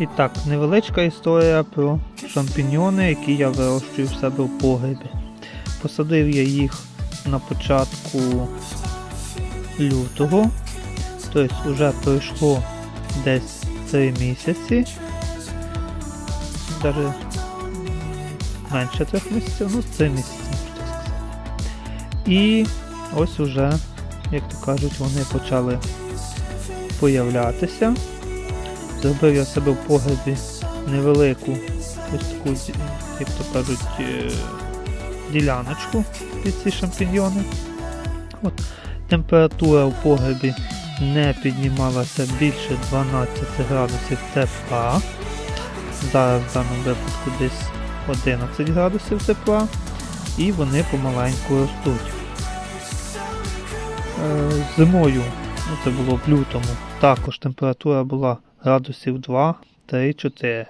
І так, невеличка історія про шампіньйони, які я вирощую в себе в погребі. Посадив я їх на початку лютого, тобто вже пройшло десь 3 місяці. Даже менше 3 місяців, ну 3 місяці, можна так сказати. І ось уже, як то кажуть, вони почали появлятися. Зробив я себе в погребі невелику ось таку, як то кажуть, е, діляночку під ці шампіньйони. От. Температура в погребі не піднімалася більше 12 градусів тепла. Зараз в даному випадку десь 11 градусів тепла. І вони помаленьку ростуть. Е, Зимою, ну це було в лютому, також температура була градусів 2, 3, 4.